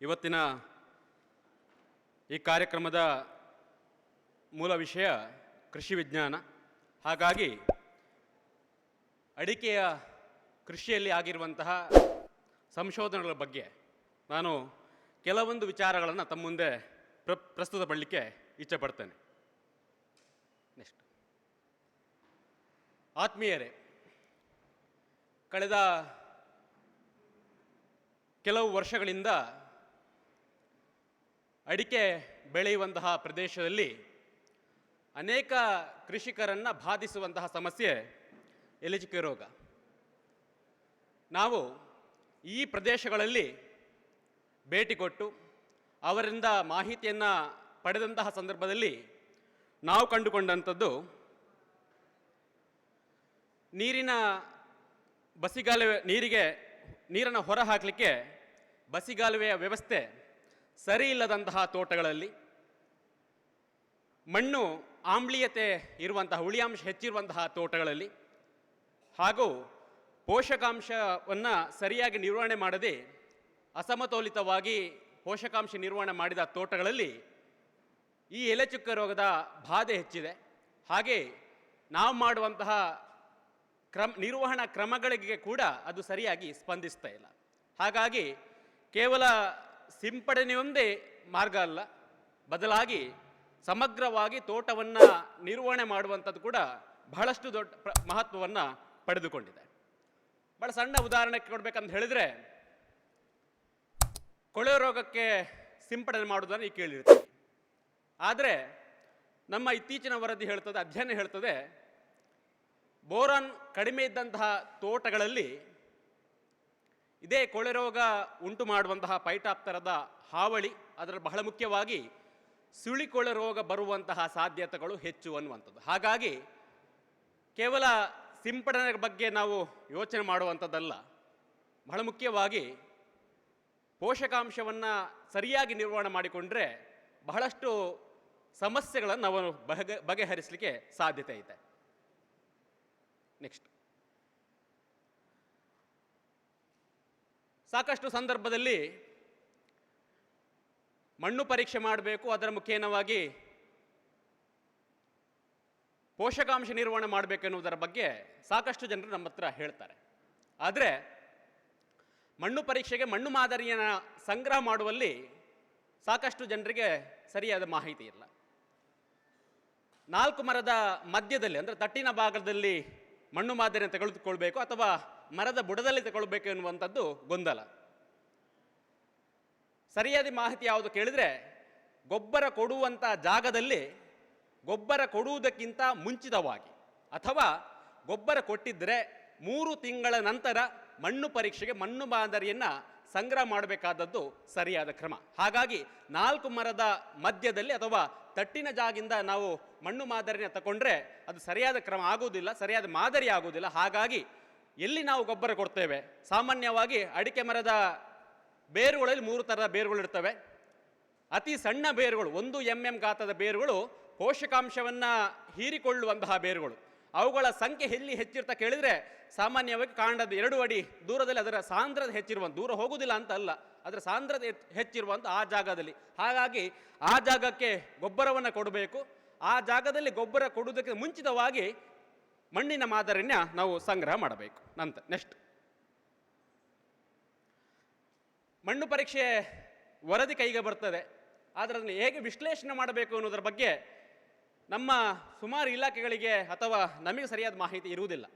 ಇವತ್ತಿನ ಈ ಕಾರ್ಯಕ್ರಮದ ಮೂಲ ವಿಷಯ ಕೃಷಿ ವಿಜ್ಞಾನ. ಹಾಗಾಗಿ ಅಡಿಕೆಯ ಕೃಷಿಯಲ್ಲಿ ಆಗಿರುವಂತಹ ಸಂಶೋಧನೆಗಳ ಬಗ್ಗೆ ನಾನು ಕೆಲವೊಂದು ವಿಚಾರಗಳನ್ನು ತಮ್ಮ ಮುಂದೆ ಪ್ರ, ಪ್ರಸ್ತುತಪಡಲಿಕ್ಕೆ ಇಚ್ಛೆಪಡ್ತೇನೆ ನೆಕ್ಸ್ಟ್ ಆತ್ಮೀಯರೇ, ಕಳೆದ ಕೆಲವು ವರ್ಷಗಳಿಂದ ಅಡಿಕೆ ಬೆಳೆಯುವಂತಹ ಪ್ರದೇಶದಲ್ಲಿ ಅನೇಕ ಕೃಷಿಕರನ್ನು ಬಾಧಿಸುವಂತಹ ಸಮಸ್ಯೆ ಎಲೆಜಿಕೆ ರೋಗ. ನಾವು ಈ ಪ್ರದೇಶಗಳಲ್ಲಿ ಭೇಟಿ ಕೊಟ್ಟು ಅವರಿಂದ ಮಾಹಿತಿಯನ್ನು ಪಡೆದಂತಹ ಸಂದರ್ಭದಲ್ಲಿ ನಾವು ಕಂಡುಕೊಂಡಂಥದ್ದು ನೀರಿನ ಬಸಿಗಾಲುವೆ ನೀರಿಗೆ ನೀರನ್ನು ಹೊರ ಹಾಕಲಿಕ್ಕೆ ಬಸಿಗಾಲುವೆಯ ವ್ಯವಸ್ಥೆ ಸರಿ ಇಲ್ಲದಂತಹ ತೋಟಗಳಲ್ಲಿ ಮಣ್ಣು ಆಮ್ಲೀಯತೆ ಇರುವಂತಹ, ಹುಳಿಯಾಂಶ ಹೆಚ್ಚಿರುವಂತಹ ತೋಟಗಳಲ್ಲಿ ಹಾಗೂ ಪೋಷಕಾಂಶವನ್ನು ಸರಿಯಾಗಿ ನಿರ್ವಹಣೆ ಮಾಡದೆ ಅಸಮತೋಲಿತವಾಗಿ ಪೋಷಕಾಂಶ ನಿರ್ವಹಣೆ ಮಾಡಿದ ತೋಟಗಳಲ್ಲಿ ಈ ಎಲೆಚುಕ್ಕ ರೋಗದ ಬಾಧೆ ಹೆಚ್ಚಿದೆ. ಹಾಗೆ ನಾವು ಮಾಡುವಂತಹ ಕ್ರಮ, ನಿರ್ವಹಣಾ ಕ್ರಮಗಳಿಗೆ ಕೂಡ ಅದು ಸರಿಯಾಗಿ ಸ್ಪಂದಿಸ್ತಾ ಇಲ್ಲ. ಹಾಗಾಗಿ ಕೇವಲ ಸಿಂಪಡಣೆಯೊಂದೇ ಮಾರ್ಗ ಅಲ್ಲ. ಬದಲಾಗಿ ಸಮಗ್ರವಾಗಿ ತೋಟವನ್ನು ನಿರ್ವಹಣೆ ಮಾಡುವಂಥದ್ದು ಕೂಡ ಬಹಳಷ್ಟು ದೊಡ್ಡ ಮಹತ್ವವನ್ನು ಪಡೆದುಕೊಂಡಿದೆ. ಬಹಳ ಸಣ್ಣ ಉದಾಹರಣೆ ಕೊಡ್ಬೇಕಂತ ಹೇಳಿದ್ರೆ, ಕೊಳೆ ರೋಗಕ್ಕೆ ಸಿಂಪಡಣೆ ಮಾಡುವುದನ್ನು ಈ ಕೇಳಿರ್ತೀವಿ. ಆದರೆ ನಮ್ಮ ಇತ್ತೀಚಿನ ವರದಿ ಹೇಳ್ತದೆ, ಅಧ್ಯಯನ ಹೇಳ್ತದೆ, ಬೋರಾನ್ ಕಡಿಮೆ ಇದ್ದಂತಹ ತೋಟಗಳಲ್ಲಿ ಇದೇ ಕೊಳೆ ರೋಗ ಉಂಟು ಮಾಡುವಂತಹ ಪೈಟಾಪ್ತರದ ಹಾವಳಿ ಅದರ ಬಹಳ ಮುಖ್ಯವಾಗಿ ಸುಳಿಕೊಳೆ ರೋಗ ಬರುವಂತಹ ಸಾಧ್ಯತೆಗಳು ಹೆಚ್ಚು ಅನ್ನುವಂಥದ್ದು. ಹಾಗಾಗಿ ಕೇವಲ ಸಿಂಪಡಣೆ ಬಗ್ಗೆ ನಾವು ಯೋಚನೆ ಮಾಡುವಂಥದ್ದಲ್ಲ. ಬಹಳ ಮುಖ್ಯವಾಗಿ ಪೋಷಕಾಂಶವನ್ನು ಸರಿಯಾಗಿ ನಿರ್ವಹಣೆ ಮಾಡಿಕೊಂಡ್ರೆ ಬಹಳಷ್ಟು ಸಮಸ್ಯೆಗಳನ್ನು ನಾವು ಬಗೆ ಬಗೆಹರಿಸಲಿಕ್ಕೆ ಸಾಧ್ಯತೆ ಇದೆ. ನೆಕ್ಸ್ಟ್ ಸಾಕಷ್ಟು ಸಂದರ್ಭದಲ್ಲಿ ಮಣ್ಣು ಪರೀಕ್ಷೆ ಮಾಡಬೇಕು, ಅದರ ಮುಖೇನವಾಗಿ ಪೋಷಕಾಂಶ ನಿರ್ವಹಣೆ ಮಾಡಬೇಕೆನ್ನುವುದರ ಬಗ್ಗೆ ಸಾಕಷ್ಟು ಜನರು ನಮ್ಮ ಹತ್ರ ಹೇಳ್ತಾರೆ. ಆದರೆ ಮಣ್ಣು ಪರೀಕ್ಷೆಗೆ ಮಣ್ಣು ಮಾದರಿಯನ್ನು ಸಂಗ್ರಹ ಮಾಡುವಲ್ಲಿ ಸಾಕಷ್ಟು ಜನರಿಗೆ ಸರಿಯಾದ ಮಾಹಿತಿ ಇಲ್ಲ. ನಾಲ್ಕು ಮರದ ಮಧ್ಯದಲ್ಲಿ, ಅಂದರೆ ತಟ್ಟಿನ ಭಾಗದಲ್ಲಿ ಮಣ್ಣು ಮಾದರಿಯನ್ನು ತೆಗೆದುಕೊಳ್ಬೇಕು ಅಥವಾ ಮರದ ಬುಡದಲ್ಲಿ ತಗೊಳ್ಬೇಕು ಎನ್ನುವಂಥದ್ದು ಗೊಂದಲ. ಸರಿಯಾದ ಮಾಹಿತಿ ಯಾವುದು ಕೇಳಿದರೆ, ಗೊಬ್ಬರ ಕೊಡುವಂಥ ಜಾಗದಲ್ಲಿ ಗೊಬ್ಬರ ಕೊಡುವುದಕ್ಕಿಂತ ಮುಂಚಿತವಾಗಿ ಅಥವಾ ಗೊಬ್ಬರ ಕೊಟ್ಟಿದ್ದರೆ ಮೂರು ತಿಂಗಳ ನಂತರ ಮಣ್ಣು ಪರೀಕ್ಷೆಗೆ ಮಣ್ಣು ಮಾದರಿಯನ್ನು ಸಂಗ್ರಹ ಮಾಡಬೇಕಾದದ್ದು ಸರಿಯಾದ ಕ್ರಮ. ಹಾಗಾಗಿ ನಾಲ್ಕು ಮರದ ಮಧ್ಯದಲ್ಲಿ ಅಥವಾ ತಟ್ಟಿನ ಜಾಗಿಂದ ನಾವು ಮಣ್ಣು ಮಾದರಿನ ತಗೊಂಡ್ರೆ ಅದು ಸರಿಯಾದ ಕ್ರಮ ಆಗುವುದಿಲ್ಲ, ಸರಿಯಾದ ಮಾದರಿ ಆಗುವುದಿಲ್ಲ. ಹಾಗಾಗಿ ಎಲ್ಲಿ ನಾವು ಗೊಬ್ಬರ ಕೊಡ್ತೇವೆ? ಸಾಮಾನ್ಯವಾಗಿ ಅಡಿಕೆ ಮರದ ಬೇರುಗಳಲ್ಲಿ ಮೂರು ಥರದ ಬೇರುಗಳು ಇರ್ತವೆ. ಅತಿ ಸಣ್ಣ ಬೇರುಗಳು, ಒಂದು ಎಂ ಎಂ ಗಾತ್ರದ ಬೇರುಗಳು ಪೋಷಕಾಂಶವನ್ನು ಹೀರಿಕೊಳ್ಳುವಂತಹ ಬೇರುಗಳು. ಅವುಗಳ ಸಂಖ್ಯೆ ಎಲ್ಲಿ ಹೆಚ್ಚಿರ್ತಾ ಕೇಳಿದರೆ ಸಾಮಾನ್ಯವಾಗಿ ಕಾಂಡದ ಎರಡು ಅಡಿ ದೂರದಲ್ಲಿ ಅದರ ಸಾಂದ್ರತೆ ಹೆಚ್ಚಿರುವಂಥ ದೂರ ಹೋಗುವುದಿಲ್ಲ ಅಂತ ಅಲ್ಲ, ಅದರ ಸಾಂದ್ರತೆ ಹೆಚ್ಚ್- ಹೆಚ್ಚಿರುವಂಥ ಆ ಜಾಗದಲ್ಲಿ. ಹಾಗಾಗಿ ಆ ಜಾಗಕ್ಕೆ ಗೊಬ್ಬರವನ್ನು ಕೊಡಬೇಕು. ಆ ಜಾಗದಲ್ಲಿ ಗೊಬ್ಬರ ಕೊಡುವುದಕ್ಕೆ ಮುಂಚಿತವಾಗಿ ಮಣ್ಣಿನ ಮಾದರಿನ ನಾವು ಸಂಗ್ರಹ ಮಾಡಬೇಕು. ನಂತ ನೆಕ್ಸ್ಟ್ ಮಣ್ಣು ಪರೀಕ್ಷೆ ವರದಿ ಕೈಗೆ ಬರ್ತದೆ. ಆದರೆ ಅದನ್ನು ಹೇಗೆ ವಿಶ್ಲೇಷಣೆ ಮಾಡಬೇಕು ಅನ್ನೋದರ ಬಗ್ಗೆ ನಮ್ಮ ಸುಮಾರು ಇಲಾಖೆಗಳಿಗೆ ಅಥವಾ ನಮಗೆ ಸರಿಯಾದ ಮಾಹಿತಿ ಇರುವುದಿಲ್ಲ.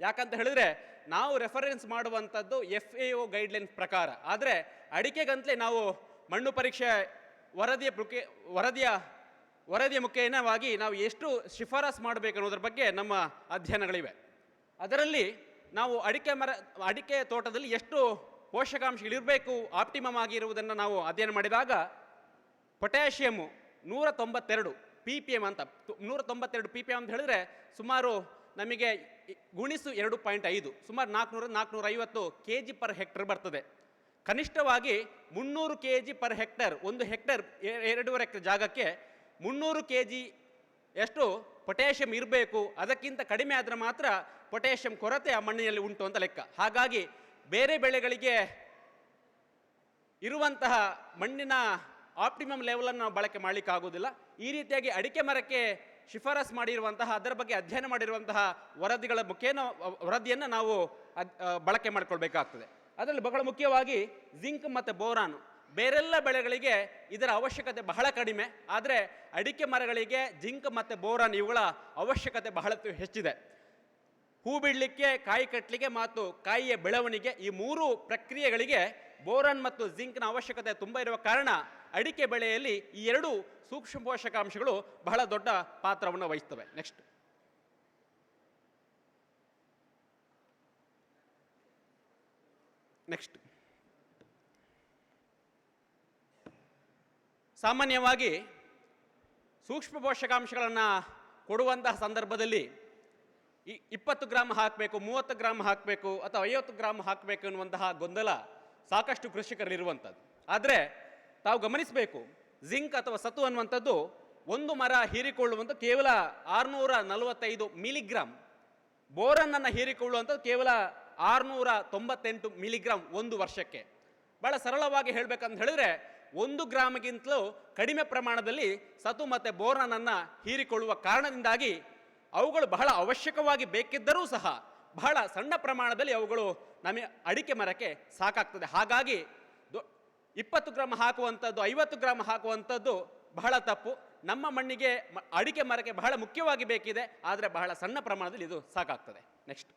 ಯಾಕಂತ ಹೇಳಿದ್ರೆ ನಾವು ರೆಫರೆನ್ಸ್ ಮಾಡುವಂಥದ್ದು ಎಫ್ ಎ ಒ ಗೈಡ್ಲೈನ್ ಪ್ರಕಾರ. ಆದರೆ ಅಡಿಕೆಗಂತಲೇ ನಾವು ಮಣ್ಣು ಪರೀಕ್ಷೆ ವರದಿಯ ಪ್ರಕೆ, ವರದಿಯ ವರದಿಯ ಮುಖೇನವಾಗಿ ನಾವು ಎಷ್ಟು ಶಿಫಾರಸ್ ಮಾಡಬೇಕು ಅನ್ನೋದ್ರ ಬಗ್ಗೆ ನಮ್ಮ ಅಧ್ಯಯನಗಳಿವೆ. ಅದರಲ್ಲಿ ನಾವು ಅಡಿಕೆ ಮರ, ಅಡಿಕೆ ತೋಟದಲ್ಲಿ ಎಷ್ಟು ಪೋಷಕಾಂಶಗಳಿರಬೇಕು ಆಪ್ಟಿಮಮ್ ಆಗಿರುವುದನ್ನು ನಾವು ಅಧ್ಯಯನ ಮಾಡಿದಾಗ ಪೊಟ್ಯಾಷಿಯಮು ನೂರ ತೊಂಬತ್ತೆರಡು ಪಿ ಪಿ ಎಂ ಅಂತ ನೂರ ತೊಂಬತ್ತೆರಡು ಪಿ ಪಿ ಎಂ ಅಂತ ಹೇಳಿದ್ರೆ ಸುಮಾರು ನಮಗೆ ಗುಣಿಸು ಎರಡು ಪಾಯಿಂಟ್ ಐದು, ಸುಮಾರು ನಾಲ್ಕುನೂರ ನಾಲ್ಕುನೂರ ಐವತ್ತು ಕೆ ಜಿ ಪರ್ ಹೆಕ್ಟರ್ ಬರ್ತದೆ. ಕನಿಷ್ಠವಾಗಿ ಮುನ್ನೂರು ಕೆ ಜಿ ಪರ್ ಹೆಕ್ಟರ್ ಒಂದು ಹೆಕ್ಟರ್ ಎರಡೂವರೆ ಹೆಕ್ಟರ್ ಜಾಗಕ್ಕೆ ಮುನ್ನೂರು ಕೆ ಜಿ ಎಷ್ಟು ಪೊಟ್ಯಾಷಿಯಂ ಇರಬೇಕು, ಅದಕ್ಕಿಂತ ಕಡಿಮೆ ಆದರೆ ಮಾತ್ರ ಪೊಟ್ಯಾಷಿಯಂ ಕೊರತೆ ಆ ಮಣ್ಣಿನಲ್ಲಿ ಉಂಟು ಅಂತ ಲೆಕ್ಕ. ಹಾಗಾಗಿ ಬೇರೆ ಬೆಳೆಗಳಿಗೆ ಇರುವಂತಹ ಮಣ್ಣಿನ ಆಪ್ಟಿಮಮ್ ಲೆವೆಲನ್ನು ನಾವು ಬಳಕೆ ಮಾಡ್ಲಿಕ್ಕೆ ಆಗೋದಿಲ್ಲ ಈ ರೀತಿಯಾಗಿ ಅಡಿಕೆ ಮರಕ್ಕೆ ಶಿಫಾರಸ್ ಮಾಡಿರುವಂತಹ, ಅದರ ಬಗ್ಗೆ ಅಧ್ಯಯನ ಮಾಡಿರುವಂತಹ ವರದಿಗಳ ಮುಖೇನ, ವರದಿಯನ್ನು ನಾವು ಬಳಕೆ ಮಾಡಿಕೊಳ್ಬೇಕಾಗ್ತದೆ. ಅದರಲ್ಲಿ ಬಹಳ ಮುಖ್ಯವಾಗಿ ಜಿಂಕ್ ಮತ್ತು ಬೋರಾನ್. ಬೇರೆಲ್ಲ ಬೆಳೆಗಳಿಗೆ ಇದರ ಅವಶ್ಯಕತೆ ಬಹಳ ಕಡಿಮೆ. ಆದರೆ ಅಡಿಕೆ ಮರಗಳಿಗೆ ಜಿಂಕ್ ಮತ್ತು ಬೋರಾನ್ ಇವುಗಳ ಅವಶ್ಯಕತೆ ಬಹಳ ಹೆಚ್ಚಿದೆ. ಹೂ ಬಿಡಲಿಕ್ಕೆ, ಕಾಯಿ ಕಟ್ಟಲಿಕ್ಕೆ ಮತ್ತು ಕಾಯಿಯ ಬೆಳವಣಿಗೆ ಈ ಮೂರು ಪ್ರಕ್ರಿಯೆಗಳಿಗೆ ಬೋರಾನ್ ಮತ್ತು ಜಿಂಕ್ನ ಅವಶ್ಯಕತೆ ತುಂಬ ಇರುವ ಕಾರಣ ಅಡಿಕೆ ಬೆಳೆಯಲ್ಲಿ ಈ ಎರಡು ಸೂಕ್ಷ್ಮ ಪೋಷಕಾಂಶಗಳು ಬಹಳ ದೊಡ್ಡ ಪಾತ್ರವನ್ನು ವಹಿಸ್ತವೆ. ನೆಕ್ಸ್ಟ್ ನೆಕ್ಸ್ಟ್ ಸಾಮಾನ್ಯವಾಗಿ ಸೂಕ್ಷ್ಮ ಪೋಷಕಾಂಶಗಳನ್ನು ಕೊಡುವಂತಹ ಸಂದರ್ಭದಲ್ಲಿ ಈ ಇಪ್ಪತ್ತು ಗ್ರಾಮ್ ಹಾಕಬೇಕು, ಮೂವತ್ತು ಗ್ರಾಮ್ ಹಾಕಬೇಕು ಅಥವಾ ಐವತ್ತು ಗ್ರಾಮ್ ಹಾಕಬೇಕು ಅನ್ನುವಂತಹ ಗೊಂದಲ ಸಾಕಷ್ಟು ಕೃಷಿಕರಲ್ಲಿರುವಂಥದ್ದು. ಆದರೆ ತಾವು ಗಮನಿಸಬೇಕು, ಜಿಂಕ್ ಅಥವಾ ಸತು ಅನ್ನುವಂಥದ್ದು ಒಂದು ಮರ ಹೀರಿಕೊಳ್ಳುವಂಥ ಕೇವಲ ಆರುನೂರ ನಲವತ್ತೈದು ಮಿಲಿಗ್ರಾಮ್ ಬೋರನ್ನನ್ನು ಹೀರಿಕೊಳ್ಳುವಂಥದ್ದು ಕೇವಲ ಆರುನೂರ ತೊಂಬತ್ತೆಂಟು ಮಿಲಿಗ್ರಾಮ್ ಒಂದು ವರ್ಷಕ್ಕೆ. ಭಾಳ ಸರಳವಾಗಿ ಹೇಳಬೇಕಂತ ಹೇಳಿದ್ರೆ ಒಂದು ಗ್ರಾಮ್ಗಿಂತಲೂ ಕಡಿಮೆ ಪ್ರಮಾಣದಲ್ಲಿ ಸತು ಮತ್ತು ಬೋರನನ್ನು ಹೀರಿಕೊಳ್ಳುವ ಕಾರಣದಿಂದಾಗಿ ಅವುಗಳು ಬಹಳ ಅವಶ್ಯಕವಾಗಿ ಬೇಕಿದ್ದರೂ ಸಹ ಬಹಳ ಸಣ್ಣ ಪ್ರಮಾಣದಲ್ಲಿ ಅವುಗಳು ನಮಗೆ ಅಡಿಕೆ ಮರಕ್ಕೆ ಸಾಕಾಗ್ತದೆ. ಹಾಗಾಗಿ ಇಪ್ಪತ್ತು ಗ್ರಾಮ್ ಹಾಕುವಂಥದ್ದು, ಐವತ್ತು ಗ್ರಾಮ್ ಹಾಕುವಂಥದ್ದು ಬಹಳ ತಪ್ಪು. ನಮ್ಮ ಮಣ್ಣಿಗೆ ಅಡಿಕೆ ಮರಕ್ಕೆ ಬಹಳ ಮುಖ್ಯವಾಗಿ ಬೇಕಿದೆ, ಆದರೆ ಬಹಳ ಸಣ್ಣ ಪ್ರಮಾಣದಲ್ಲಿ ಇದು ಸಾಕಾಗ್ತದೆ. ನೆಕ್ಸ್ಟ್.